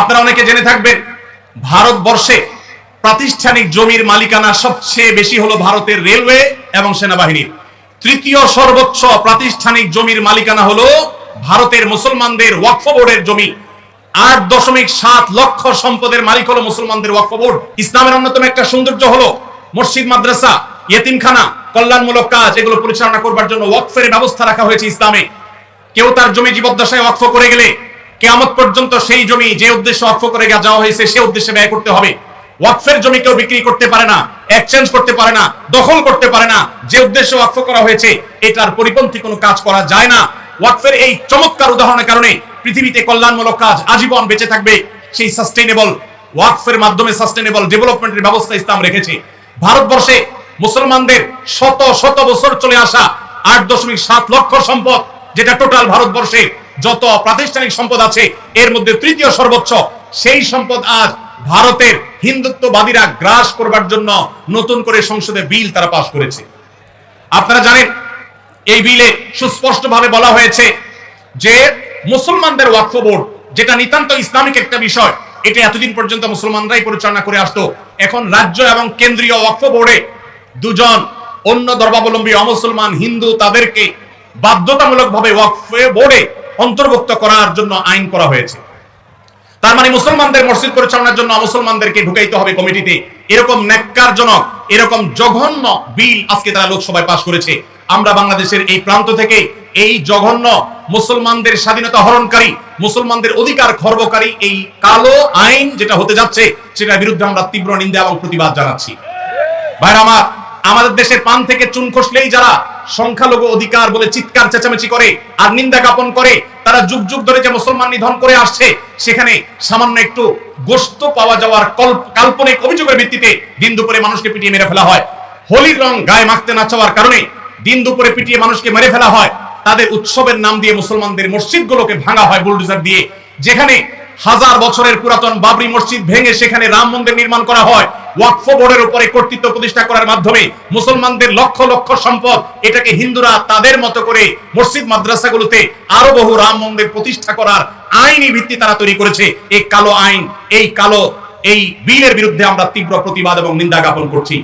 আপনারা অনেকে জেনে থাকবেন, ভারতবর্ষে প্রাতিষ্ঠানিক জমির মালিকানা সবচেয়ে বেশি হলো ভারতের রেলওয়ে এবং সেনাবাহিনীর তৃতীয় সর্বোচ্চ প্রাতিষ্ঠানিক জমির মালিকানা হলো ভারতের মুসলমানদের ওয়াকফ বোর্ডের জমি। আট দশমিক সাত লক্ষ সম্পদের মালিক হলো মুসলমানদের ওয়াকফ বোর্ড। ইসলামের অন্যতম একটা সৌন্দর্য হলো মসজিদ, মাদ্রাসা, ইয়েতিমখানা, কল্যাণমূলক কাজ, এগুলো পরিচালনা করবার জন্য ওয়াকফের ব্যবস্থা রাখা হয়েছে ইসলামে। কেউ তার জমি জীবদ্দশায় ওয়াকফ করে গেলে কেয়ামত পর্যন্ত সেই জমি যে উদ্দেশ্যে ওয়াকফ করে যাওয়া হয়েছে, সে উদ্দেশ্যে ব্যয় করতে হবে। ওয়াকফের জমি কেউ বিক্রি করতে পারে না এক্সচেঞ্জ করতে পারে না, দখল করতে পারে না। যে উদ্দেশ্যে ওয়াকফ করা হয়েছে, এটার পরিপন্থী কোনো কাজ করা যায় না। ওয়াকফের এই চমৎকার উদাহরণের কারণে পৃথিবীতে কল্যাণমূলক কাজ আজীবন বেঁচে থাকবে, সেই সাস্টেইনেবল ওয়াকফের মাধ্যমে সাস্টেইনেবল ডেভেলপমেন্টের ব্যবস্থা ইসলাম রেখেছে। ভারতবর্ষে মুসলমানদের শত শত বছর চলে আসা আট দশমিক সাত লক্ষ সম্পদ, যেটা টোটাল ভারতবর্ষে যত প্রাতিষ্ঠানিক সম্পদ আছে, এর মধ্যে তৃতীয় সর্বোচ্চ, সেই সম্পদ আজ ভারতের হিন্দুত্ববাদীরা গ্রাস করবার জন্য নতুন করে সংসদে বিল তারা পাশ করেছে। আপনারা জানেন, এই বিলে সুস্পষ্টভাবে বলা হয়েছে যে মুসলমানদের ওয়াকফ বোর্ড, যেটা নিতান্ত ইসলামিক একটা বিষয়, এটা এতদিন পর্যন্ত মুসলমানরাই পরিচালনা করে আসতো। এখন রাজ্য এবং কেন্দ্রীয় ওয়াকফ বোর্ডে দুজন অন্য ধর্মাবলম্বী অমুসলমান হিন্দু তাদেরকে বাধ্যতামূলকভাবে ওয়াকফে বোর্ডে অন্তর্ভুক্ত করার জন্য আইন করা হয়েছে। তার মানে মুসলমানদের মসজিদ পরিচালনার জন্য মুসলমানদেরকে ঢুকাইতে হবে কমিটিতে। এরকম ন্যাক্কারজনক, এরকম জঘন্য বিল আজকে তারা লোকসভায় পাশ করেছে। আমরা বাংলাদেশের এই প্রান্ত থেকে এই জঘন্য মুসলমানদের স্বাধীনতা হরণকারী, মুসলমানদের অধিকার খর্বকারী এই কালো আইন যেটা হতে যাচ্ছে, সেটার বিরুদ্ধে আমরা তীব্র নিন্দা এবং প্রতিবাদ জানাচ্ছি। ভাইরা আমার আমাদের দেশের পান থেকে চুন খসলেই যারা সংখ্যালঘু অধিকার বলে চিৎকার, চেঁচামেচি করে আর নিন্দা জ্ঞাপন করে, তারা যুগ যুগ ধরে যে মুসলমান নিধন করে আসছে, সেখানে সামান্য একটু গোস্ত পাওয়া যাওয়ার কল্প- কাল্পনিক অভিযোগের ভিত্তিতে দিন দুপুরে মানুষকে পিটিয়ে মেরে ফেলা হয়। হোলির রং গায়ে মাখতে না চাওয়ার কারণে দিন দুপুরে পিটিয়ে মানুষকে মেরে ফেলা হয়। তাদের উৎসবের নাম দিয়ে মুসলমানদের মসজিদগুলোকে ভাঙা হয় বুলডোজার দিয়ে। যেখানে হাজার বছরের পুরাতন বাবরি মসজিদ ভেঙে সেখানে রাম মন্দির নির্মাণ করা হয়। ওয়াকফ বোর্ডের উপরে কর্তৃত্ব প্রতিষ্ঠা করার মাধ্যমে মুসলমানদের লক্ষ লক্ষ সম্পদ এটাকে হিন্দুরা তাদের মতো করে মসজিদ মাদ্রাসাগুলোতে আরও বহু রাম মন্দির প্রতিষ্ঠা করার আইনি ভিত্তি তারা তৈরি করেছে। এই কালো আইন, এই কালো, এই বিলের বিরুদ্ধে আমরা তীব্র প্রতিবাদ এবং নিন্দা জ্ঞাপন করছি।